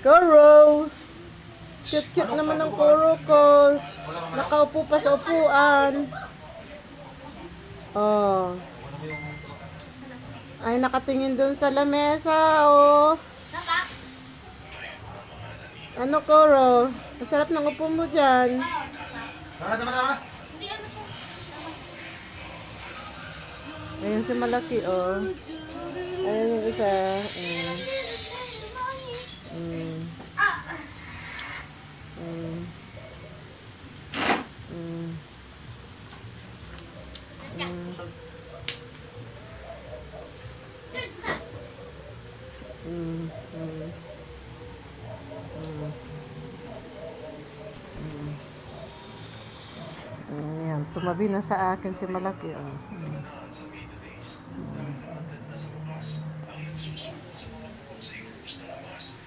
Kuro! Cute-cute naman ang kuro ko. Nakaupo pa sa upuan. Oh. Ay, nakatingin dun sa lamesa, oh. Ano, Koro? Ang sarap ng upo mo dyan. Tama tama. Ayan si malaki, oh. Ayan yung isa. Mm. Mm. Mm. Mm. Mm. Mm. Mm. Mm. Ayan, tumabi na sa akin si malaki, oh. Mm.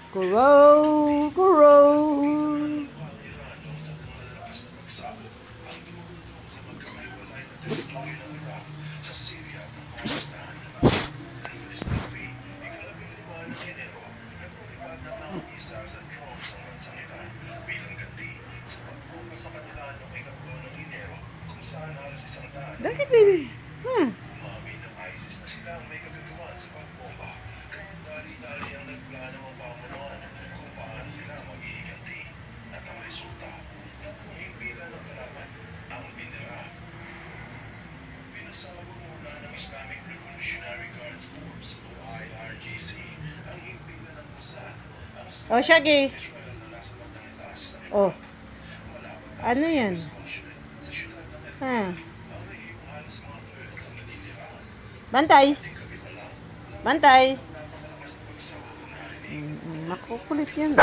Grow, grow. Bakit, baby? Oh, Shaggy. Oh. Ano yan? Ha? Bantay. Bantay. Mm, mm, Makukulit yan.